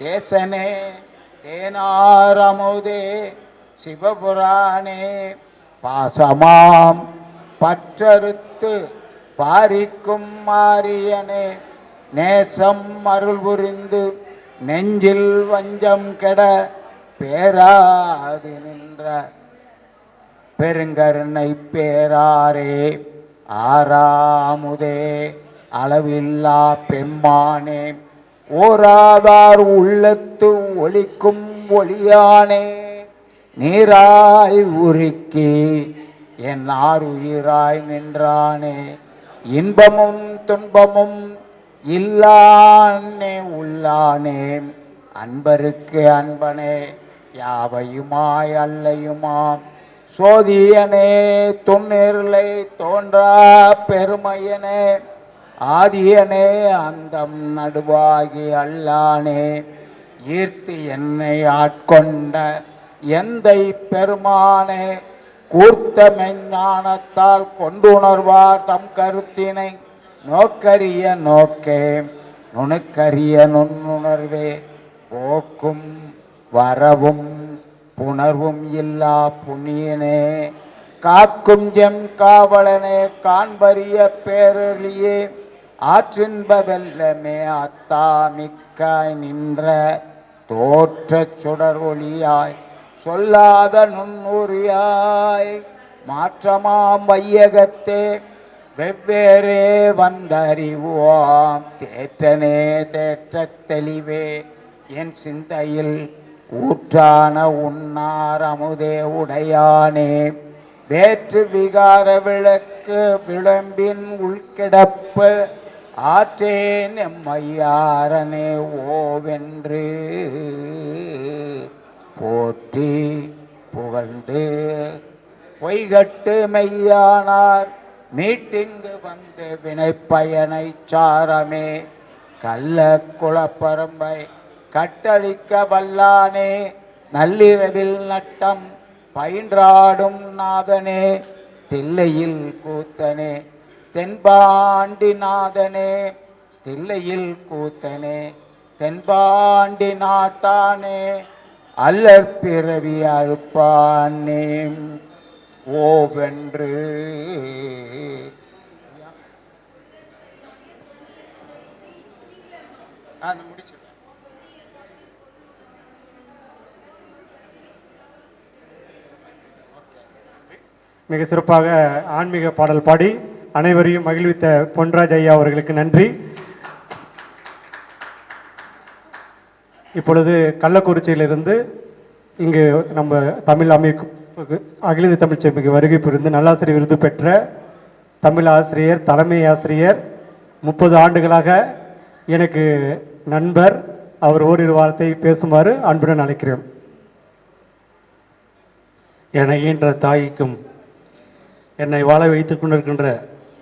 தேசனே தேனாரமுதே சிவபுராணே பாசமாம் பற்றறுத்து பாரிக்கும் மாரியனே நேசம் அருள் புரிந்து நெஞ்சில் வஞ்சம் கெட பேராது நின்ற பெருங்கருணை பேராரே ஆறாமுதே அளவில்லா பெம்மானே. ஓராதார் உள்ளத்து ஒலிக்கும் ஒளியானே நீராய் உருக்கி என் ஆறுயிராய் நின்றானே. இன்பமும் துன்பமும் இல்லானே உள்ளானே. அன்பருக்கு அன்பனே யாவையுமாய் அல்லையுமாம்? சோதியனே துண்ணிருளை தோன்றா பெருமையனே. ஆதியனே அந்தம் நடுவாகி அல்லானே ஈர்த்து என்னை ஆட்கொண்ட எந்தை பெருமானே கூர்த்த மெஞ்ஞானத்தால் கொண்டுணர்வார் தம் கருத்தினை. நோக்கரிய நோக்கே நுணுக்கரிய நுண்ணுணர்வே போக்கும் வரவும் புணர்வும் இல்லா புண்ணியனே காக்கும் ஜெம் காவலனே காண்பறிய பேரொழியே ஆற்றின்ப வெல்லமே அத்தாமிக்காய் நின்ற தோற்றச் சுடர் ஒளியாய் சொல்லாத நுண்ணுரியாய் மாற்றமாம் வையகத்தே வெவ்வேறே வந்தறிவோம். தேற்றனே தேற்ற தெளிவே என் சிந்தையில் ஊற்றான உன்னார் அமுதே உடையானே. வேற்று விகார விளக்கு விளம்பின் உள்கிடப்பு ஆற்றேன் எம்மையாரனே ஓவென்று போற்றி புகழ்ந்து பொய்கட்டு மெய்யானார். மீட்டிங்கு வந்து வினைப்பயனை சாரமே கள்ள குளப்பரம்பை கட்டளிக்க வல்லானே நள்ளிரவில் நட்டம் பயின்றாடும் நாதனே தில்லையில் கூத்தனே தென்பாண்டிநாதனே தில்லையில் கூத்தனே தென்பாண்டி நாட்டானே அல்லற் பிறவி அழுப்பானே ஓவென்று அது மிக சிறப்பாக ஆன்மீக பாடல் பாடி அனைவரையும் மகிழ்வித்த பொன்ராஜ் ஐயா அவர்களுக்கு நன்றி. இப்பொழுது கள்ளக்குறிச்சியிலிருந்து இங்கு நம்ம தமிழ் அமைப்புக்கு அகில இந்திய தமிழ் சேமிக்கு வருகை புரிந்து நல்லாசிரியர் விருது பெற்ற தமிழ் ஆசிரியர் தலைமை ஆசிரியர் முப்பது ஆண்டுகளாக எனக்கு நண்பர் அவர் ஓரிரு வார்த்தை பேசுமாறு அன்புடன் அழைக்கிறேன். என ஈன்ற தாய்க்கும் என்னை வாழ வைத்துக் கொண்டிருக்கின்ற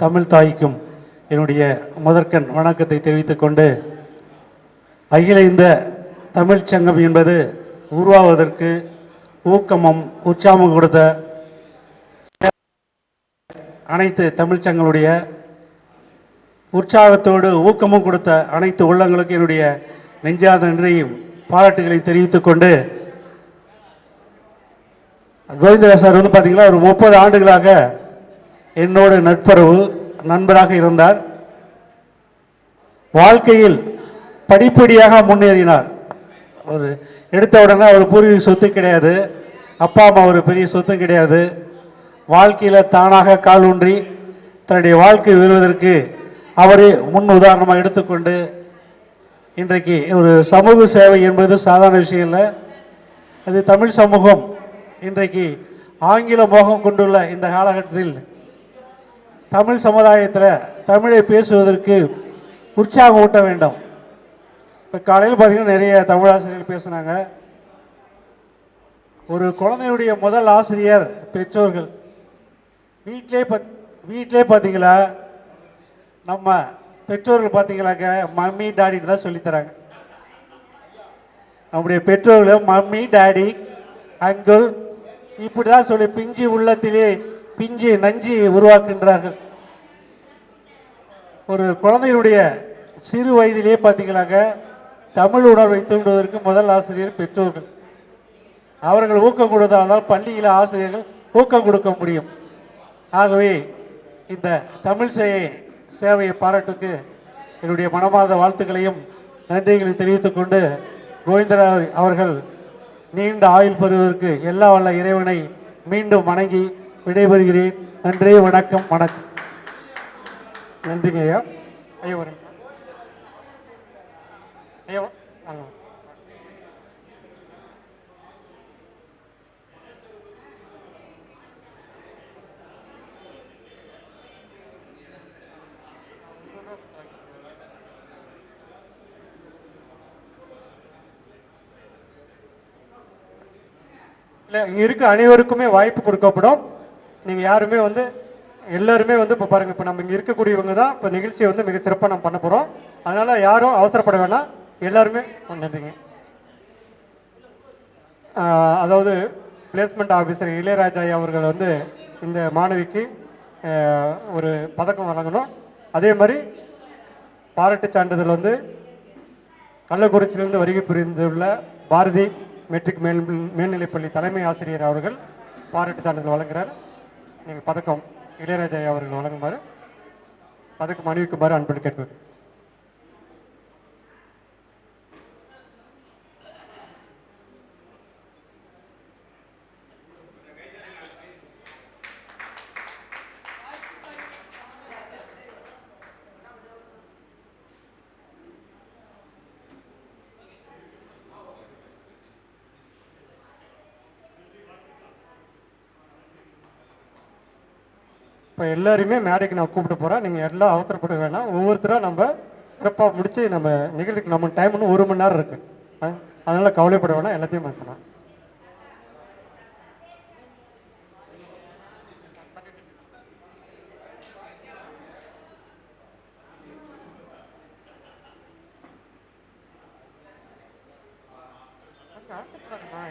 தமிழ் தாய்க்கும் என்னுடைய முதற்கண் வணக்கத்தை தெரிவித்துக் கொண்டு அகில இந்த தமிழ்ச்சங்கம் என்பது உருவாவதற்கு ஊக்கமும் உற்சாகம் கொடுத்த அனைத்து தமிழ்ச் சங்கங்களுடைய உற்சாகத்தோடு ஊக்கமும் கொடுத்த அனைத்து உள்ளங்களுக்கு என்னுடைய நெஞ்சாத நன்றியும் பாராட்டுகளையும் தெரிவித்துக் கொண்டு கோவிந்தராஜ் சார் வந்து பார்த்தீங்கன்னா ஒரு முப்பது ஆண்டுகளாக என்னோட நட்புறவு நண்பராக இருந்தார். வாழ்க்கையில் படிப்படியாக முன்னேறினார். ஒரு எடுத்த உடனே ஒரு பூர்வீக சொத்து கிடையாது. அப்பா அம்மா ஒரு பெரிய சொத்து கிடையாது. வாழ்க்கையில் தானாக கால் ஊன்றி தன்னுடைய வாழ்க்கை வருவதற்கு அவரே முன் உதாரணமாக எடுத்துக்கொண்டு இன்றைக்கு ஒரு சமூக சேவை என்பது சாதாரண விஷயம் இல்லை. அது தமிழ் சமூகம். இன்றைக்கு ஆங்கில மோகம் கொண்டுள்ள இந்த காலகட்டத்தில் தமிழ் சமுதாயத்தில் தமிழை பேசுவதற்கு உற்சாகம் ஊட்ட வேண்டும். இப்போ காலையில் பார்த்தீங்கன்னா நிறைய தமிழ் ஆசிரியர்கள் பேசுனாங்க. ஒரு குழந்தையுடைய முதல் ஆசிரியர் பெற்றோர்கள். வீட்டிலே பத் வீட்டிலே பார்த்தீங்களா நம்ம பெற்றோர்கள் பார்த்தீங்களாக்க மம்மி டாடின்னு தான் சொல்லித்தராங்க நம்முடைய பெற்றோர்கள் மம்மி டாடி அங்கிள் இப்படி தான் சொல்லி பிஞ்சு உள்ளத்திலே பிஞ்சு நஞ்சு உருவாக்குகின்றார்கள். ஒரு குழந்தையுடைய சிறு வயதிலேயே பார்த்தீங்கன்னாக்க தமிழ் உணர்வை தூண்டுவதற்கு முதல் ஆசிரியர் பெற்றோர்கள். அவர்கள் ஊக்கம் கொடுத்தால்தான் பள்ளியில் ஆசிரியர்கள் ஊக்கம் கொடுக்க முடியும். ஆகவே இந்த தமிழ் சேவை சேவையை பாராட்டுக்கு என்னுடைய மனமார்ந்த வாழ்த்துக்களையும் நன்றிகளை தெரிவித்துக் கொண்டு கோவிந்தரா அவர்கள் நீண்ட ஆயுள் பெறுவதற்கு எல்லா வல்ல இறைவனை மீண்டும் வணங்கி விடைபெறுகிறேன். நன்றி வணக்கம் வணக்கம். நன்றிங்க ஐயா. ஐயா ஒரு நிமிஷம். ஐயா இல்லை இங்கே இருக்க அனைவருக்குமே வாய்ப்பு கொடுக்கப்படும். நீங்கள் யாருமே வந்து எல்லாருமே வந்து இப்போ பாருங்கள் இப்போ நம்ம இங்கே இருக்கக்கூடியவங்க தான் இப்போ நிகழ்ச்சியை வந்து மிக சிறப்பாக நம்ம பண்ண போகிறோம் அதனால் யாரும் அவசரப்பட வேணாம். எல்லாருமே நன்றிங்க அதாவது பிளேஸ்மெண்ட் ஆஃபீஸர் இளையராஜா ஐயா அவர்கள் வந்து இந்த மாணவிக்கு ஒரு பதக்கம் வழங்கணும். அதே மாதிரி பாராட்டுச் சான்றிதழ் வந்து கள்ளக்குறிச்சியிலிருந்து வருகை புரிந்துள்ள பாரதி மெட்ரிக் மேல் மேல்நிலைப்பள்ளி தலைமை ஆசிரியர் அவர்கள் பாராட்டு சான்றிதழ் வழங்குகிறார் பதக்கம் இளையராஜா அவர்கள் வழங்குமாறு பதக்கம் அணிவிக்குமாறு அன்பு கேட்பது இப்போ எல்லாருமே மேடைக்கு நான் கூப்பிட்டு போகிறேன் நீங்கள் எல்லாம் அவசரப்பட வேணாம். ஒவ்வொருத்தராக நம்ம சிறப்பாக முடித்து நம்ம நிகழ்ச்சிக்கு நம்ம டைம் ஒன்று ஒரு மணி நேரம் இருக்குது அதனால் கவலைப்பட வேணாம். எல்லாத்தையும் மாற்றலாம்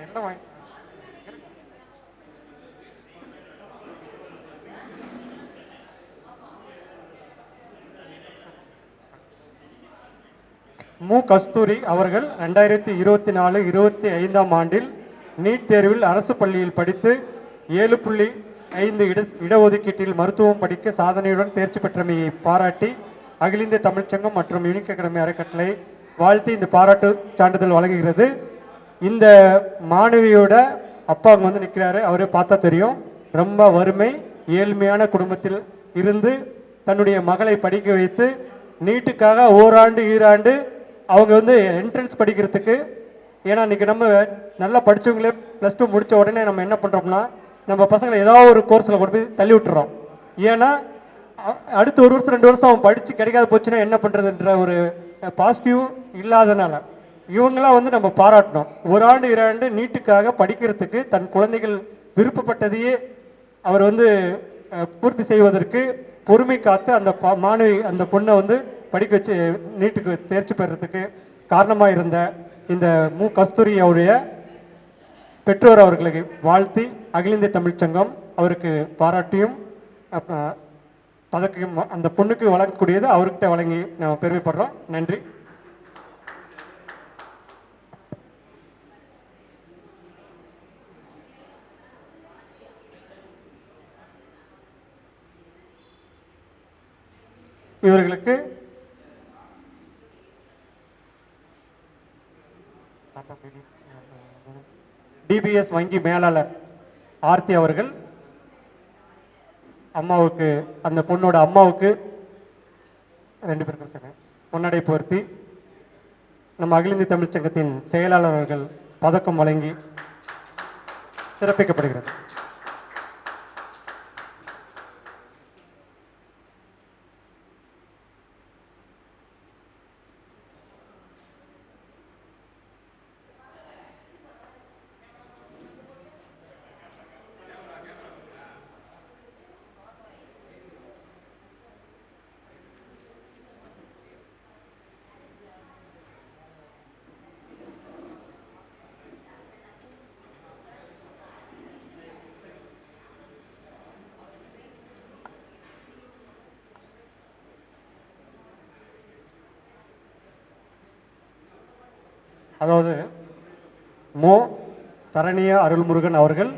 எல்லாம் வாங்கி மு. கஸ்தூரி அவர்கள் ரெண்டாயிரத்தி இருபத்தி நாலு இருபத்தி ஐந்தாம் ஆண்டில் நீட் தேர்வில் அரசு பள்ளியில் படித்து ஏழு புள்ளி ஐந்து இட இடஒதுக்கீட்டில் மருத்துவம் படிக்க சாதனையுடன் தேர்ச்சி பெற்றமையை பாராட்டி அகில இந்திய தமிழ்ச்சங்கம் மற்றும் யூனிக் அகாடமி அறக்கட்டளை வாழ்த்தி இந்த பாராட்டு சான்றிதழ் வழங்குகிறது. இந்த மாணவியோட அப்பா அங்க வந்து நிற்கிறாரு அவரே பார்த்தா தெரியும். ரொம்ப வறுமை ஏழ்மையான குடும்பத்தில் இருந்து தன்னுடைய மகளை படிக்க வைத்து நீட்டுக்காக ஓராண்டு ஈராண்டு அவங்க வந்து என்ட்ரன்ஸ் படிக்கிறதுக்கு ஏன்னா இன்றைக்கி நம்ம நல்லா படித்தவங்களே ப்ளஸ் டூ முடிச்ச உடனே நம்ம என்ன பண்ணுறோம்னா நம்ம பசங்களை ஏதாவது ஒரு கோர்ஸில் கொண்டு போய் தள்ளி விட்டுறோம். ஏன்னா அடுத்து ஒரு வருஷம் ரெண்டு வருஷம் அவன் படித்து கிடைக்காத போச்சுன்னா என்ன பண்ணுறதுன்ற ஒரு பாசிட்டிவ் இல்லாதனால இவங்களாம் வந்து நம்ம பாராட்டணும். ஒரு ஆண்டு இரண்டு நீட்டுக்காக படிக்கிறதுக்கு தன் குழந்தைகள் விருப்பப்பட்டதையே அவர் வந்து பூர்த்தி செய்வதற்கு பொறுமை காத்து அந்த மாணவி அந்த பொண்ணை வந்து படிக்க வச்சு நீட்டுக்கு தேர்ச்சி பெறறதுக்கு காரணமாக இருந்த இந்த மு. கஸ்தூரி அவருடைய பெற்றோர் அவர்களுக்கு வாழ்த்தி அகில இந்திய தமிழ்ச்சங்கம் அவருக்கு பாராட்டியும் அப்ப, பதக்கம் அந்த பொண்ணுக்கு வழங்கக்கூடியது அவர்கிட்ட வழங்கி நம்ம பெருமைப்படுறோம். நன்றி. இவர்களுக்கு டிபிஎஸ் வங்கி மேலாளர் ஆர்த்தி அவர்கள் அம்மாவுக்கு அந்த பொண்ணோட அம்மாவுக்கு ரெண்டு பேருக்கும் சரி பொன்னடை பொருத்தி நம்ம அகில இந்திய தமிழ்ச் செயலாளர் அவர்கள் பதக்கம் வழங்கி சிறப்பிக்கப்படுகிறது. அதாவது மோ தரணிய அருள்முருகன் அவர்கள்